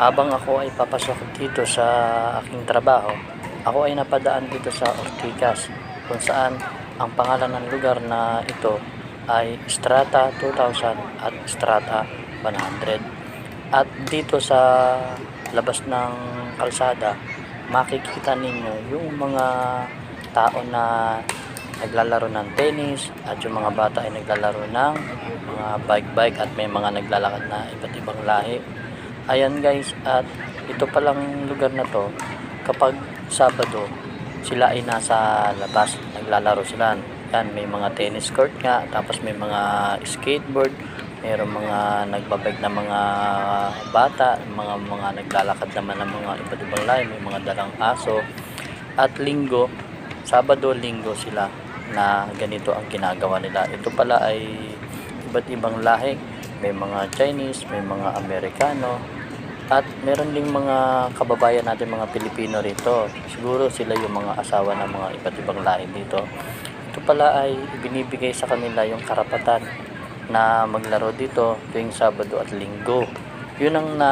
Habang ako ay papasok dito sa aking trabaho, ako ay napadaan dito sa Ortigas kung saan ang pangalan ng lugar na ito ay Strata 2000 at Strata 100. At dito sa labas ng kalsada, makikita ninyo yung mga tao na naglalaro ng tennis at yung mga bata ay naglalaro ng mga bike-bike at may mga naglalakad na iba't ibang lahi. Ayan guys, at ito palang lugar na to, kapag Sabado, sila ay nasa labas, naglalaro sila. Yan, may mga tennis court nga, tapos may mga skateboard, mayroong mga nagbabike na mga bata, mga mga naglalakad naman ng mga iba't ibang lahi, may mga dalang aso. At linggo, Sabado, linggo sila na ganito ang ginagawa nila. Ito pala ay iba't ibang lahi. May mga Chinese, may mga Amerikano, at meron ding mga kababayan natin mga Pilipino rito. Siguro sila yung mga asawa ng mga iba't ibang lahi dito. Ito pala ay binibigay sa kanila yung karapatan na maglaro dito tuwing Sabado at Linggo. Yun ang na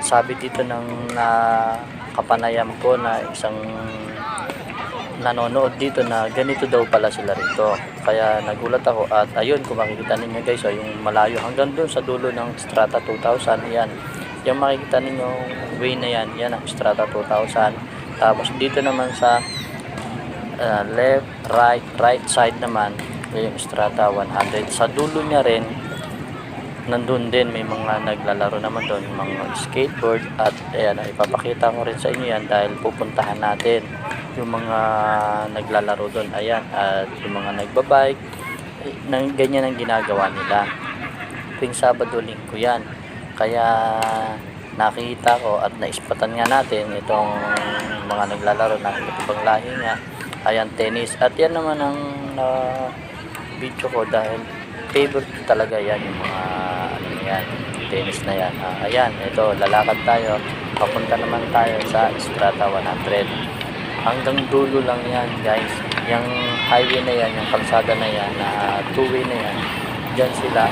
sabi dito ng na kapanayam ko na isang nanonood dito na ganito daw pala sila rito. Kaya nagulat ako at ayun kung makikita ninyo guys, oh, yung malayo hanggang doon sa dulo ng Strata 2000, yan. Yung makikita ninyo way na yan, yan ang Strata 2000. Tapos dito naman sa uh, left, right, right side naman, yung Strata 100. Sa dulo niya rin, nandun din may mga naglalaro naman doon mga skateboard at ayan ipapakita ko rin sa inyo yan dahil pupuntahan natin yung mga naglalaro doon ayan at yung mga nagbabike nang ganyan ang ginagawa nila. Tuwing Sabado linggo yan. Kaya nakita ko at naispatan nga natin itong mga naglalaro ng iba't ibang lahi nga. Ayan tennis. At yan naman ang uh, video ko dahil favorite talaga yan yung mga ano yan tennis na yan. Ah, ayan ito lalakad tayo. Papunta naman tayo sa Strata 100 hanggang dulo lang yan guys. Yung highway na yan yung kalsada na yan na two way na yan dyan sila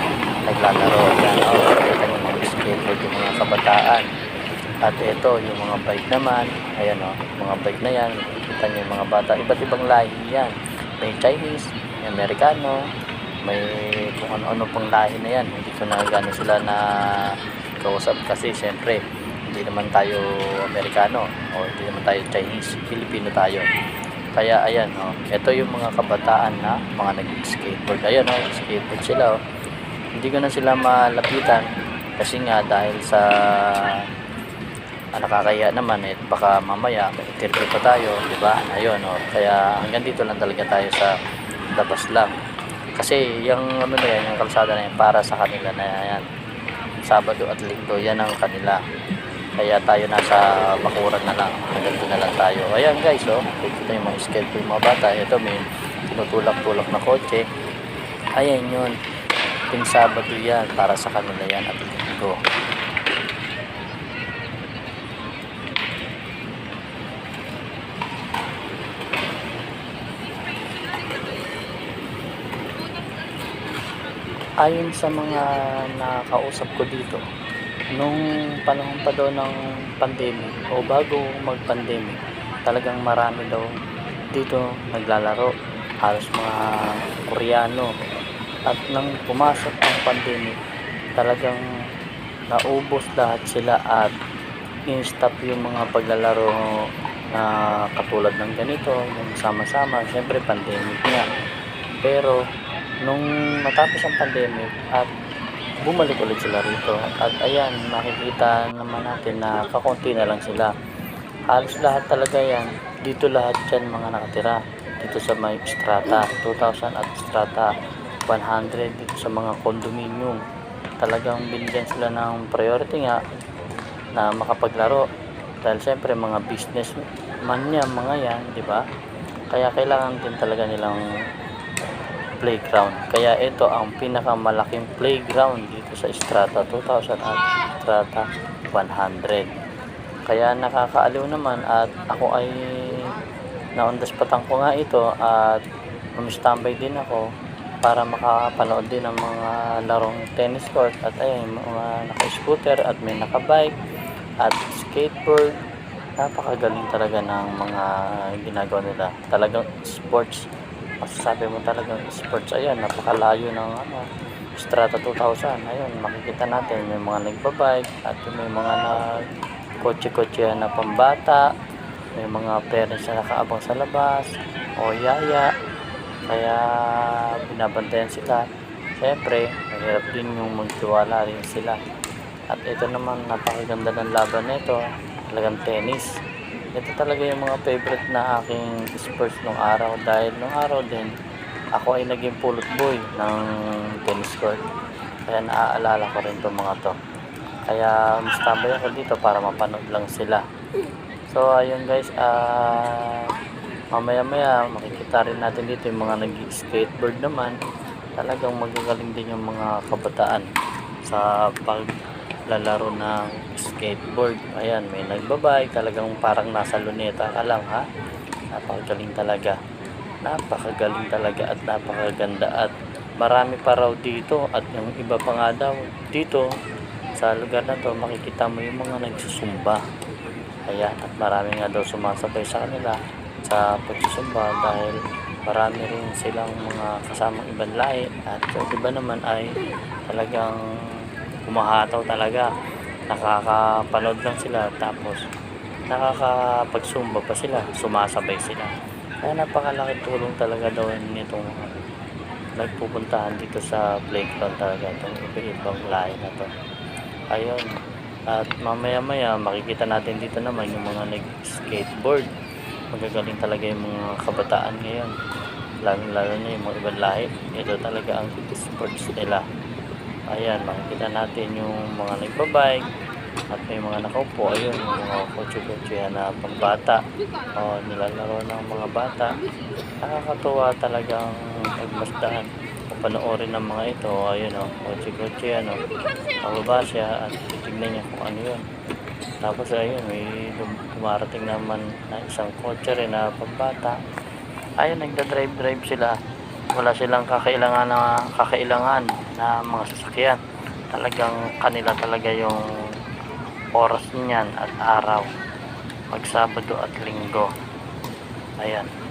naglalaro. Yan oh, kita nyo mga skateboard yung mga kabataan. At ito yung mga bike naman ayan o mga bike na yan. Kita nyo yung mga bata iba't ibang lahi yan. May Chinese may Amerikano may kung ano-ano pang lahi na yan. Hindi ko na gano'n sila na kausap kasi syempre hindi naman tayo Amerikano o hindi naman tayo Chinese Filipino tayo. Kaya ayan oh, ito yung mga kabataan na mga nag-skateboard. Ayan oh, skateboard sila oh. hindi ko na sila malapitan kasi nga dahil sa ah, nakakaya naman eh baka mamaya may interview pa tayo di ba? Ayun oh, kaya hanggang dito lang talaga tayo sa labas lang kasi yung ano na yan, yung kalsada na yan para sa kanila na yan. Sabado at Linggo yan ang kanila kaya tayo nasa bakuran na lang. Hanggang na lang tayo. Ayan guys oh. Ito yung mga schedule mga bata. Ito may tinutulak-tulak na kotse. Ayan yun. Yung Sabado yan. Para sa kanila yan. At Linggo ayon sa mga nakausap ko dito nung panahon pa daw ng pandemic o bago mag-pandemic talagang marami daw dito naglalaro. Halos mga Koreano. At nang pumasok ang pandemic talagang naubos lahat sila at in-stop yung mga paglalaro na katulad ng ganito yung sama-sama. Syempre pandemic nga pero nung matapos ang pandemic at bumalik ulit sila rito. At ayan makikita naman natin na kakunti na lang sila. Halos lahat talaga yan. Dito lahat yan mga nakatira. Dito sa may strata 2000 at strata 100 dito sa mga condominium. Talagang binigyan sila ng priority nga na makapaglaro. Dahil siyempre mga business man yan mga yan di ba? Kaya kailangan din talaga nilang playground. Kaya ito ang pinakamalaking playground dito sa Strata 2000 at Strata 100. Kaya nakakaaliw naman at ako ay naundaspatan ko nga ito at umistambay din ako para makapanood din ng mga larong tennis court at ayun, mga naka-scooter at may naka-bike at skateboard. Napakagaling talaga ng mga ginagawa nila. Talagang sports. Masasabi mo talagang sports. Ayan, napakalayo ng ano, Strata 2000. Ayun, makikita natin may mga nagbabike at may mga na kotse-kotse na pambata. May mga parents na nakaabang sa labas o yaya. Kaya binabantayan sila. Siyempre, mahirap din yung magtiwala rin sila. At ito naman, napakaganda ng laban nito. Talagang tennis. Ito talaga yung mga favorite na aking sports nung araw. Dahil nung araw din, ako ay naging pulot boy ng tennis court. Kaya naaalala ko rin itong mga to. Kaya mas tambay ako dito para mapanood lang sila. So ayun guys, ah mamaya maya makikita rin natin dito yung mga nag-skateboard naman. Talagang magagaling din yung mga kabataan sa paglalaro ng skateboard. Ayan, may nagbabay, talagang parang nasa luneta ka lang ha. Napakagaling talaga. Napakagaling talaga at napakaganda at marami pa raw dito at yung iba pa nga daw dito sa lugar na to makikita mo yung mga nagsusumba. Ayan, at marami nga daw sumasabay sa kanila sa pagsusumba dahil marami rin silang mga kasamang ibang lahi at yung iba naman ay talagang humahataw talaga. Nakakapanood lang sila tapos nakakapagsumba pa sila, sumasabay sila. Kaya napakalaking tulong talaga daw nitong nagpupuntahan dito sa playground talaga itong iba-ibang lahi na to. Ayun. At mamaya maya makikita natin dito naman yung mga nag-skateboard. Magagaling talaga yung mga kabataan ngayon. Lalo lalo na yung mga ibang lahi. Ito talaga ang sports nila. Ayan, makikita natin yung mga nagbabike at may mga nakaupo. Ayun, yung mga kotse-kotse na pambata. O, nilalaro ng mga bata. Nakakatuwa talagang magmasdahan o panoorin ng mga ito. Ayun o, kotse-kotse ano. Pababa siya at titignan niya kung ano yun. Tapos ayun, may dum- dumarating naman na isang kotse rin na pambata. Ayun, nagda-drive-drive sila. Wala silang kakailangan na kakailangan na mga sasakyan. Talagang kanila talaga yung oras niyan at araw. Pag Sabado at Linggo. Ayan.